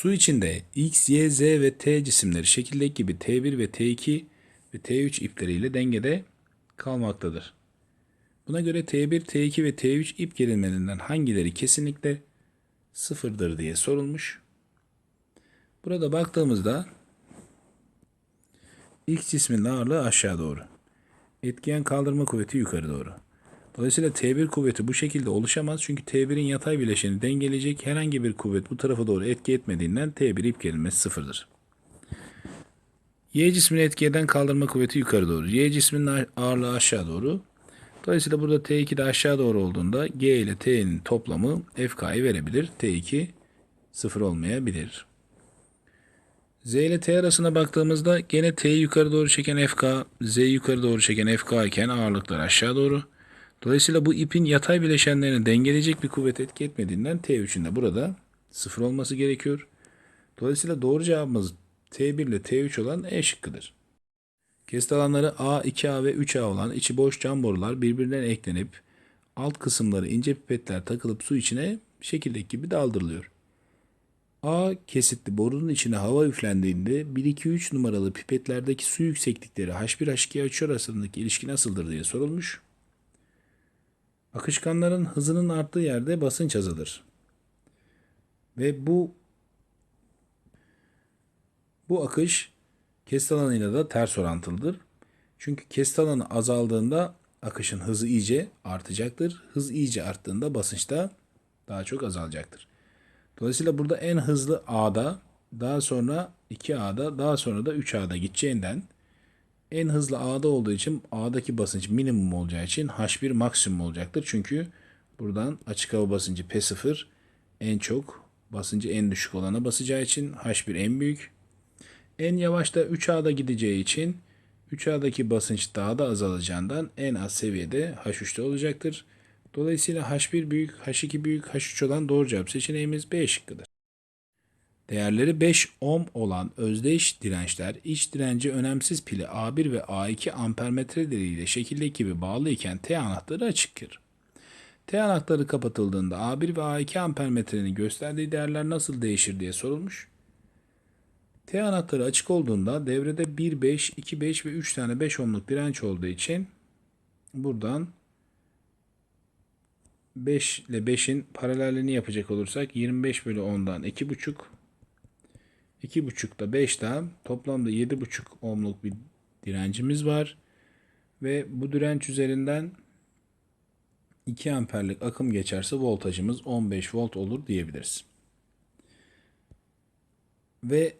Su içinde X, Y, Z ve T cisimleri şekildeki gibi T1 ve T2 ve T3 ipleriyle dengede kalmaktadır. Buna göre T1, T2 ve T3 ip gerilmelerinden hangileri kesinlikle sıfırdır diye sorulmuş. Burada baktığımızda X cisminin ağırlığı aşağı doğru. Etkiyen kaldırma kuvveti yukarı doğru. Dolayısıyla T1 kuvveti bu şekilde oluşamaz çünkü T1'in yatay bileşeni dengeleyecek herhangi bir kuvvet bu tarafa doğru etki etmediğinden T1 ip gerilmesi sıfırdır. Y cismini etki eden kaldırma kuvveti yukarı doğru. Y cisminin ağırlığı aşağı doğru. Dolayısıyla burada T2 de aşağı doğru olduğunda G ile T'nin toplamı FK'yı verebilir. T2 sıfır olmayabilir. Z ile T arasına baktığımızda gene T'yi yukarı doğru çeken FK, Z'yi yukarı doğru çeken FK iken ağırlıklar aşağı doğru. Dolayısıyla bu ipin yatay bileşenlerini dengeleyecek bir kuvvet etki etmediğinden T3'ün de burada sıfır olması gerekiyor. Dolayısıyla doğru cevabımız T1 ile T3 olan E şıkkıdır. Kesit alanları A, 2A ve 3A olan içi boş cam borular birbirine eklenip alt kısımları ince pipetler takılıp su içine şekildeki gibi daldırılıyor. A kesitli borunun içine hava üflendiğinde 1-2-3 numaralı pipetlerdeki su yükseklikleri H1 H2 H3 arasındaki ilişki nasıldır diye sorulmuş. Akışkanların hızının arttığı yerde basınç azalır. Ve bu bu akış kesit alanıyla da ters orantılıdır. Çünkü kesit alanı azaldığında akışın hızı iyice artacaktır. Hız iyice arttığında basınç da daha çok azalacaktır. Dolayısıyla burada en hızlı A'da, daha sonra 2A'da, daha sonra da 3A'da gideceğinden en hızlı A'da olduğu için A'daki basınç minimum olacağı için H1 maksimum olacaktır. Çünkü buradan açık hava basıncı P0 en çok basıncı en düşük olana basacağı için H1 en büyük. En yavaş da 3A'da gideceği için 3A'daki basınç daha da azalacağından en az seviyede H3'te olacaktır. Dolayısıyla H1 büyük, H2 büyük, H3 olan doğru cevap seçeneğimiz B şıkkıdır. Değerleri 5 ohm olan özdeş dirençler iç direnci önemsiz pili A1 ve A2 ampermetreleriyle şekildeki gibi bağlı iken T anahtarı açıktır. T anahtarı kapatıldığında A1 ve A2 ampermetrenin gösterdiği değerler nasıl değişir diye sorulmuş. T anahtarı açık olduğunda devrede 1, 5, 2, 5 ve 3 tane 5 ohmluk direnç olduğu için buradan 5 ile 5'in paralelliğini yapacak olursak 25 bölü 10'dan 2,5 2,5 da 5'ten toplamda 7,5 ohmluk bir direncimiz var. Ve bu direnç üzerinden 2 amperlik akım geçerse voltajımız 15 volt olur diyebiliriz. Ve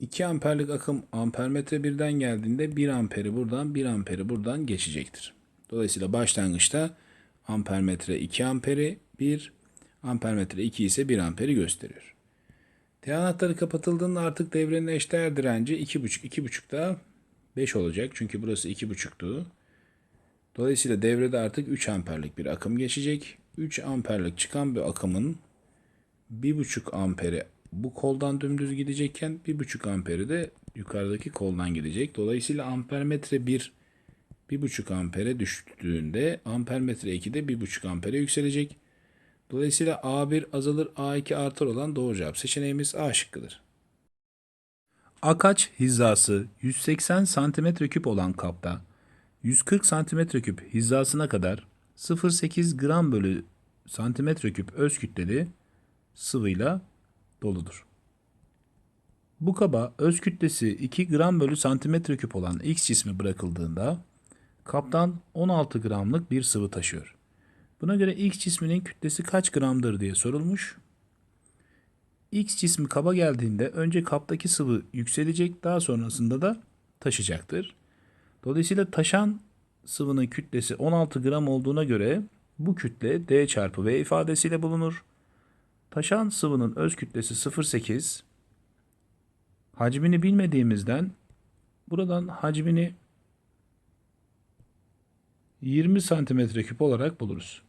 2 amperlik akım ampermetre birden geldiğinde 1 amperi buradan 1 amperi buradan geçecektir. Dolayısıyla başlangıçta ampermetre 2 amperi 1 ampermetre 2 ise 1 amperi gösteriyor. T anahtarı kapatıldığında artık devrenin eşdeğer direnci 2,5 2,5 da 5 olacak. Çünkü burası 2,5'tu. Dolayısıyla devrede artık 3 amperlik bir akım geçecek. 3 amperlik çıkan bir akımın 1,5 amperi bu koldan dümdüz gidecekken 1,5 amperi de yukarıdaki koldan gidecek. Dolayısıyla ampermetre 1 1,5 ampere düştüğünde ampermetre 2 de 1,5 ampere yükselecek. Dolayısıyla A1 azalır A2 artar olan doğru cevap seçeneğimiz A şıkkıdır. Akaç hizası 180 cm3 olan kapta 140 cm3 hizasına kadar 0,8 gram bölü cm3 öz kütleli sıvıyla doludur. Bu kaba öz kütlesi 2 gram bölü santimetre küp olan X cismi bırakıldığında kaptan 16 gramlık bir sıvı taşıyor. Buna göre X cisminin kütlesi kaç gramdır diye sorulmuş. X cismi kaba geldiğinde önce kaptaki sıvı yükselecek daha sonrasında da taşacaktır. Dolayısıyla taşan sıvının kütlesi 16 gram olduğuna göre bu kütle D çarpı V ifadesiyle bulunur. Taşan sıvının öz kütlesi 0,8. Hacmini bilmediğimizden buradan hacmini 20 santimetre küp olarak buluruz.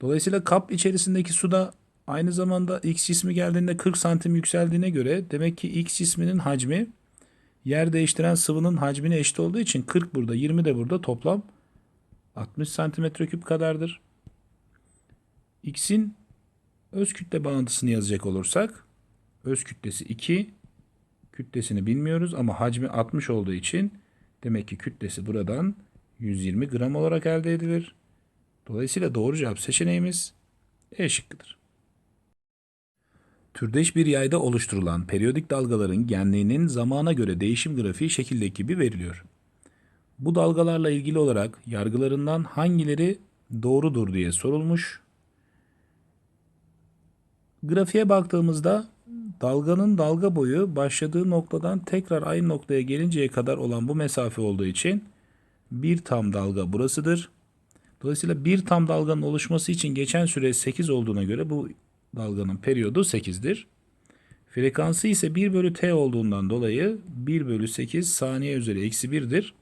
Dolayısıyla kap içerisindeki suda aynı zamanda X cismi geldiğinde 40 santim yükseldiğine göre demek ki X cisminin hacmi yer değiştiren sıvının hacmine eşit olduğu için 40 burada 20 de burada toplam 60 santimetre küp kadardır. X'in öz kütle bağıntısını yazacak olursak Öz kütlesi 2. Kütlesini bilmiyoruz ama hacmi 60 olduğu için demek ki kütlesi buradan 120 gram olarak elde edilir. Dolayısıyla doğru cevap seçeneğimiz E şıkkıdır. Türdeş bir yayda oluşturulan periyodik dalgaların genliğinin zamana göre değişim grafiği şekildeki gibi veriliyor. Bu dalgalarla ilgili olarak yargılarından hangileri doğrudur diye sorulmuş. Grafiğe baktığımızda dalganın dalga boyu başladığı noktadan tekrar aynı noktaya gelinceye kadar olan bu mesafe olduğu için bir tam dalga burasıdır. Dolayısıyla bir tam dalganın oluşması için geçen süre 8 olduğuna göre bu dalganın periyodu 8'dir. Frekansı ise 1 bölü t olduğundan dolayı 1 bölü 8 saniye üzeri eksi 1'dir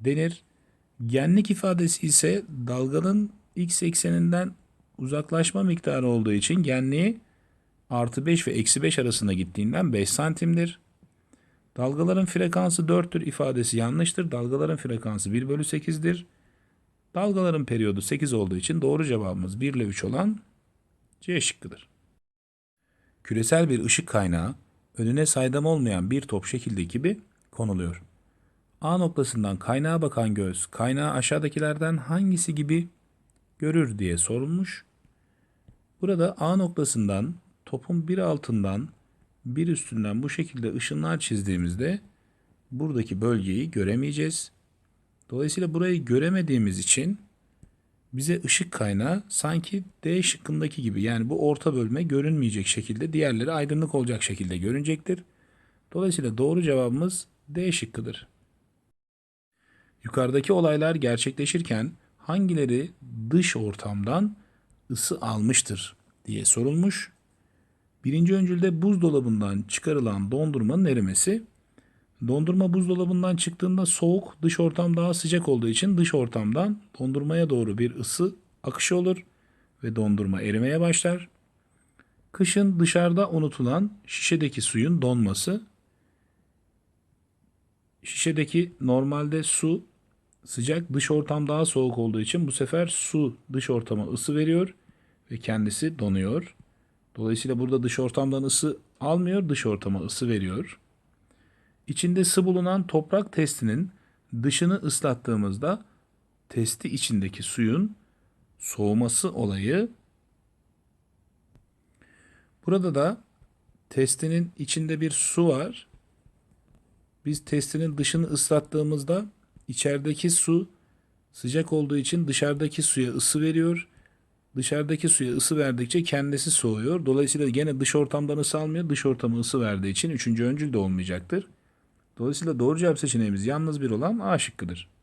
denir. Genlik ifadesi ise dalganın x ekseninden uzaklaşma miktarı olduğu için genliği artı 5 ve eksi 5 arasında gittiğinden 5 santimdir. Dalgaların frekansı 4'tür ifadesi yanlıştır. Dalgaların frekansı 1 bölü 8'dir. Dalgaların periyodu 8 olduğu için doğru cevabımız 1 ile 3 olan C şıkkıdır. Küresel bir ışık kaynağı önüne saydam olmayan bir top şekilde gibi konuluyor. A noktasından kaynağa bakan göz kaynağı aşağıdakilerden hangisi gibi görür diye sorulmuş. Burada A noktasından topun bir altından bir üstünden bu şekilde ışınlar çizdiğimizde buradaki bölgeyi göremeyeceğiz. Dolayısıyla burayı göremediğimiz için bize ışık kaynağı sanki D şıkkındaki gibi yani bu orta bölme görünmeyecek şekilde diğerleri aydınlık olacak şekilde görünecektir. Dolayısıyla doğru cevabımız D şıkkıdır. Yukarıdaki olaylar gerçekleşirken hangileri dış ortamdan ısı almıştır diye sorulmuş. Birinci öncülde buzdolabından çıkarılan dondurmanın erimesi. Dondurma buzdolabından çıktığında soğuk, dış ortam daha sıcak olduğu için dış ortamdan dondurmaya doğru bir ısı akışı olur ve dondurma erimeye başlar. Kışın dışarıda unutulan şişedeki suyun donması. Şişedeki normalde su sıcak, dış ortam daha soğuk olduğu için bu sefer su dış ortama ısı veriyor ve kendisi donuyor. Dolayısıyla burada dış ortamdan ısı almıyor, dış ortama ısı veriyor. İçinde sı bulunan toprak testinin dışını ıslattığımızda testi içindeki suyun soğuması olayı Burada da testinin içinde bir su var. Biz testinin dışını ıslattığımızda içerideki su sıcak olduğu için dışarıdaki suya ısı veriyor. Dışarıdaki suya ısı verdikçe kendisi soğuyor. Dolayısıyla gene dış ortamdan ısı almıyor. Dış ortama ısı verdiği için üçüncü öncül de olmayacaktır. Dolayısıyla doğru cevap seçeneğimiz yalnız bir olan A şıkkıdır.